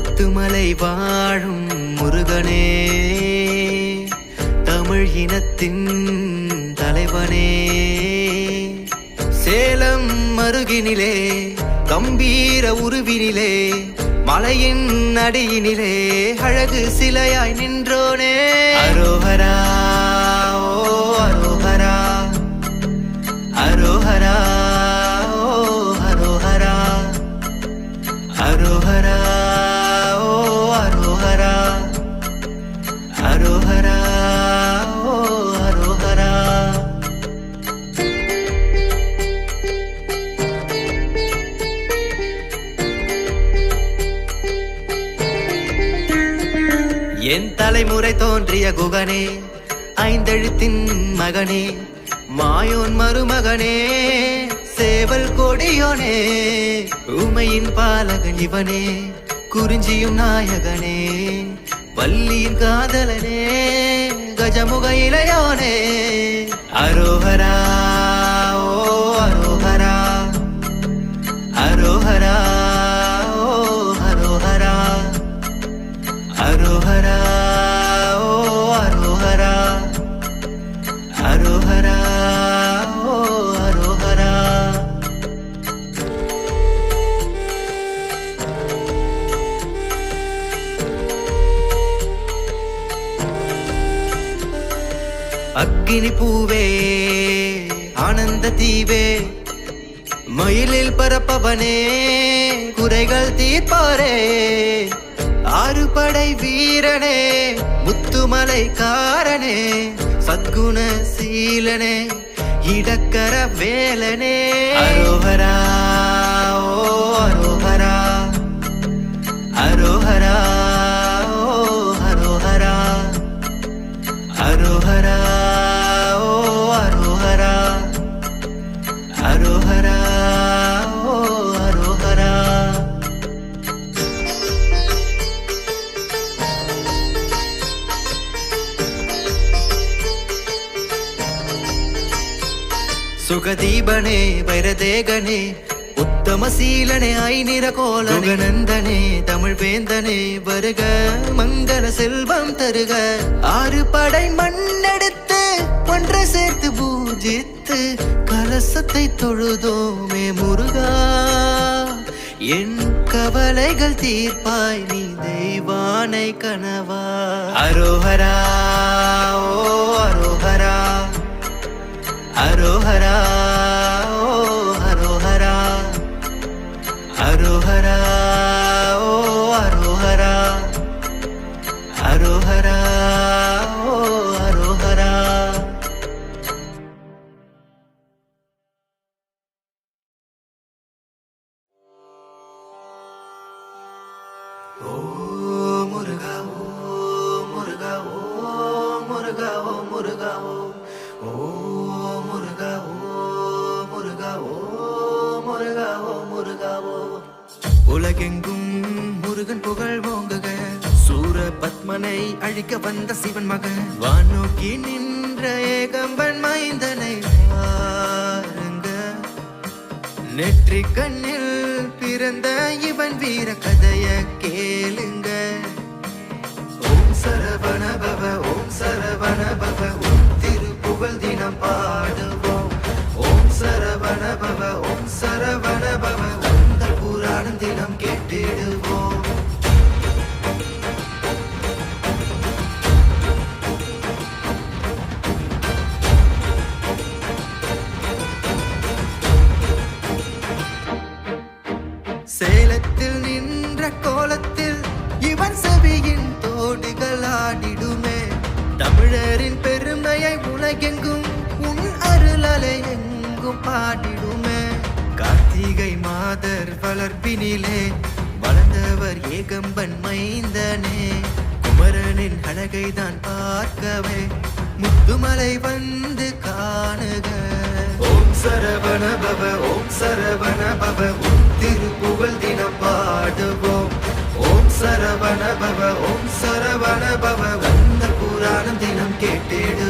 முத்துமலை வாழும் முருகனே தமிழ் இனத்தின் தலைவனே. சேலம் மருகினிலே கம்பீர உருவினிலே மலையின் அடியினிலே அழகு சிலையாய் நின்றோனே. அரோஹரா ஓ அரோஹரா அரோஹரா ஓ அரோஹரா அரோஹரா. என் தலைமுறை தோன்றிய குகனே ஐந்தெழுத்தின் மகனே மாயோன் மருமகனே சேவல் கொடியோனே உமையின் பாலகன் இவனே குறிஞ்சியும் நாயகனே வள்ளியின் காதலனே கஜமுக இளையோனே அரோகரா அக்கினி பூவே ஆனந்த தீவே மயிலில் பரப்பவனே குறைகள் தீர்ப்பாரே. ஆறு படை வீரனே முத்துமலை காரனே சத்குண சீலனே இடக்கர வேலனே. அரோஹரா சுகதீபனே வைரதேகனே உத்தமசீலனே ஐநிற கோலனந்தனே தமிழ் வேந்தனே வருக மங்கள செல்வம் தருக. ஆறு படை மண்ணெடுத்து ஒன்றை சேர்த்து பூஜித்து கலசத்தை தொழுதோமே முருகா. என் கவலைகள் தீர்ப்பாய் நீ தெய்வானை கனவா. அரோஹரா ஓ அரோஹரா. அரோ உலகெங்கும் முருகன் புகழ் ஓங்குக. சூர பத்மனை அழிக்க வந்த சிவன் மகன். வானோக்கி நின்ற ஏகம்பன் மைந்தனை பாருங்க நெற்றி கண்ணில் பிறந்த இவன் வீர கதைய கேளுங்க. ஓம் சரவண பவ ஓம் சரவண பவ ஓம் திருப்புகழ் தினம் பாடுவோம். ஓம் சரவண பவ ஓம் சரவண கோலத்தில் இவன் செவியின் தோடுகள் ஆடிடுமே. தமிழரின் பெருமையை உலகெங்கும் உன் அருளலை எங்கும் பாடிடுமே. கார்த்திகை மாதர் வளர்ப்பினிலே வளர்ந்தவர் ஏகம்பன் மைந்தனே. குமரனின் அழகை தான் பார்க்கவே முத்துமலை வந்து காணுக. ஓம் சரவண பவ ஓம் சரவண பவ உன் திருப்புகழ் தினம் பாடுவோம். சரவண பவ ஓம் சரவண பவ. வந்த புராணம் தினம் கேட்டேடு